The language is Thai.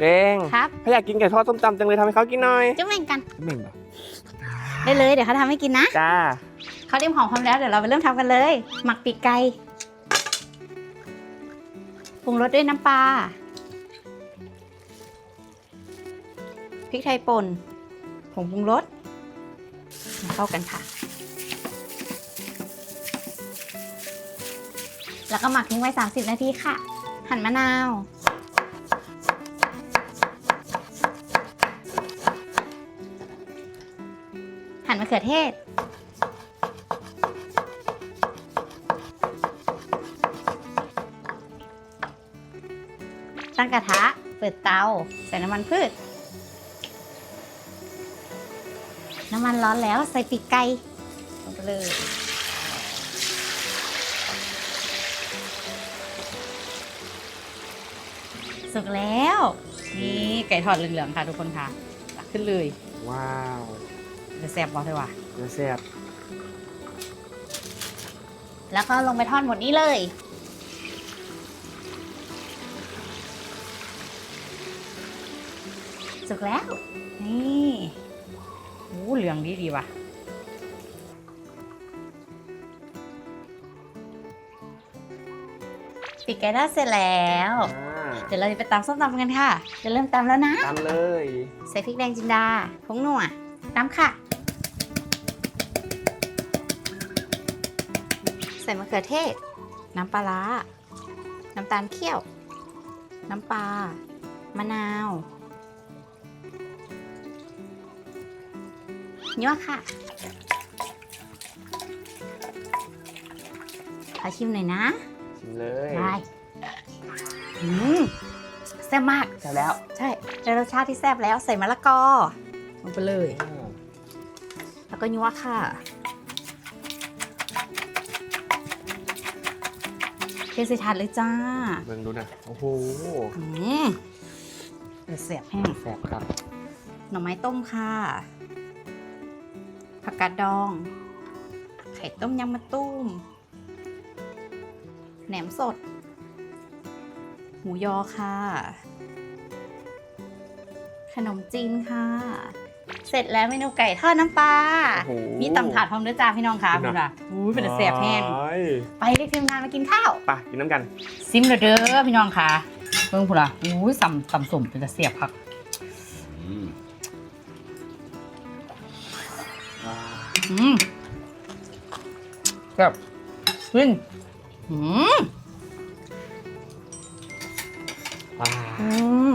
เรงครับ เขาอยากกินไก่ทอดส้มตำจังเลยทำให้เขากินหน่อยจุ๊บเม่งกันเหม่งเหรอได้เลย เดี๋ยวเขาทำให้กินนะจ้าเขาเตรียมของพร้อมแล้วเดี๋ยวเราไปเริ่มทำกันเลย หมักปีกไก่ปรุงรสด้วยน้ำปลาพริกไทยป่นผงปรุงรสมาเข้ากันค่ะ แล้วก็หมักทิ้งไว้ 30 นาทีค่ะ หั่นมะนาว หั่นมะเขือเทศ ตั้งกระทะ เปิดเตา ใส่น้ำมันพืช น้ำมันร้อนแล้วใส่ปีกไก่ลงไปเลยสุกแล้ว นี่ไก่ทอดเหลืองๆค่ะทุกคนค่ะตักขึ้นเลย ว้าว เดี๋ยวแซ่บบอกเลยว่ะเนื้อแซ่บแล้วก็ลงไปทอดหมดนี้เลย สุกแล้ว นี่โอ้เหลืองดีดีว่ะปิดไก่ทอดเสร็จแล้วอ่าเดี๋ยวเราจะไปตำส้มตำกันค่ะ จะเริ่มตำแล้วนะตำเลย ใส่พริกแดงจินดาผงนัวตำค่ะ ส่มะเขือเทศ น้ำปลาร้า น้ำตาลเคี่ยว น้ำปลา มะนาว ยั่วค่ะ ขอชิมหน่อยนะ ชิมเลยได้อืมแซ่บมากใช่แล้วใช่ได้รสชาติที่แซ่บแล้วใส่มะละกอลงไปเลยอืมแล้วก็ยั่วค่ะ เทใส่ถาดเลยจ้าเบิ่งดูนะ โอ้โหอืมเดือดเสียบแห้งแซ่บครับ หน่อไม้ต้มค่ะ ผักกาดดอง ไข่ต้มยำมะตุ้ม แหนมสด หมูยอค่ะ ขนมจีนค่ะ เสร็จแล้วเมนูไก่ทอดน้ำปลา โอ้โหมีตำถาดพร้อมด้วยจ้าพี่น้องค่ะนี่คุณนะล่ะอุ้ยเป็นแต่เสียบแห้ง โอ้ยไปเรียกทีมงานมากินข้าว ไปกินน้ำกัน ซิมเลยเด้อพี่น้องค่ะเบิ่งพุ่นล่ะอุ้ยตำตำสมเป็นแต่เสียบครับอืมแบบขึ้นอืมว้าอืม